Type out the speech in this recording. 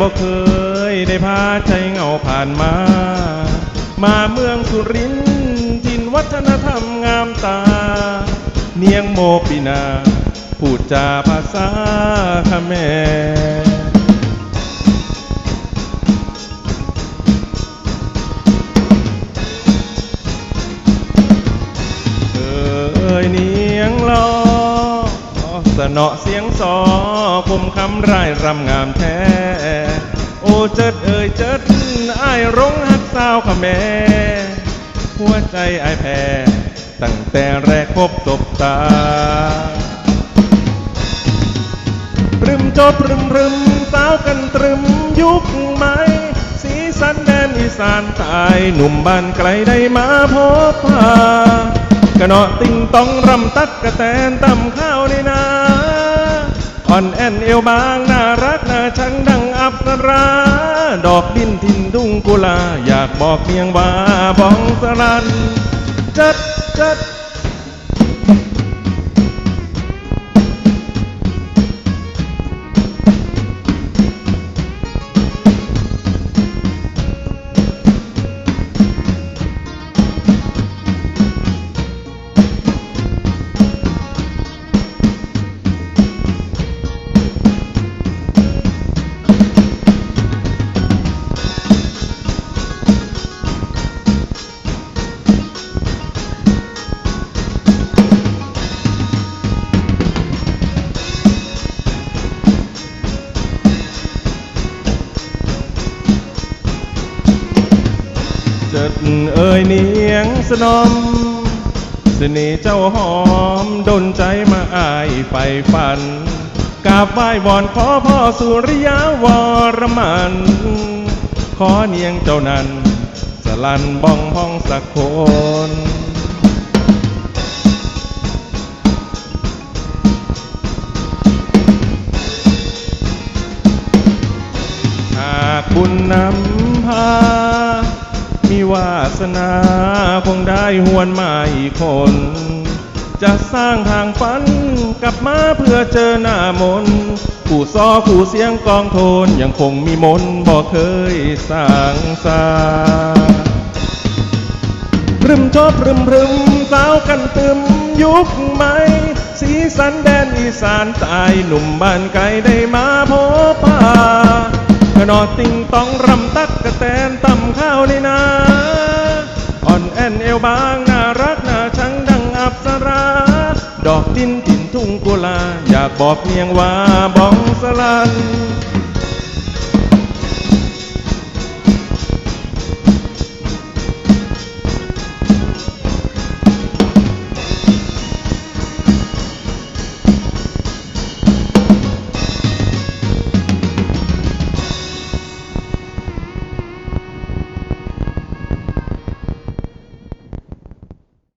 บ่เคยได้พาใจเงาผ่านมา มาเมืองสุรินทร์ถิ่นวัฒนธรรมงามตา เนียงโมปินา พูดจาภาษาขแม นอเสียงสอคมคำร่ายรำงามแท้ โอ้เจิดเอ่ยเจิดอ้ายร้องหักสาวขะแม่หัวใจอ้ายแพ้ตั้งแต่แรกพบตบตาปรึมจบปรึมรึมสาวกันตรึมยุคใหม่สีสันแดนอีสานตายหนุ่มบ้านไกลได้มาพบพา กะเนาะติงต้องรำตักกะแตนตำข้าวในนาอ่อนแอนเอวบางน่ารักน่าชังดังอับสรา ดอกดินทินดุงกุลา อยากบอกเพียงว่าบ้องสรันจัดจัด เจิดเอ่ยเนียงสนมเสน่ห์เจ้าหอมดนใจมาอายไปฝันกราบไหว้วอนขอพ่อสุริยาวรมัน ขอเนียงเจ้านั้นสลันบ้องห้องสักคนหากบุญนำพา มีวาสนาคงได้หวนมาอีกคน จะสร้างทางฝันกลับมาเพื่อเจอหน้ามนผู้ซอผู้เสียงกองโทนยังคงมีมนต์บ่เคยสร้างสาพรึมชอบพรึมพรึมสาวกันตึมยุคใหม่สีสันแดนอีสานตายหนุ่มบ้านไกลได้มาพบพากระนอติงต้องรำตักกระแตนตำข้าวในนา วบางน่ารักน่าชังดังอับสรา ดอกดินถิ่นทุ่งกุลา อยากบอกเพียงว่าบ้องสลัน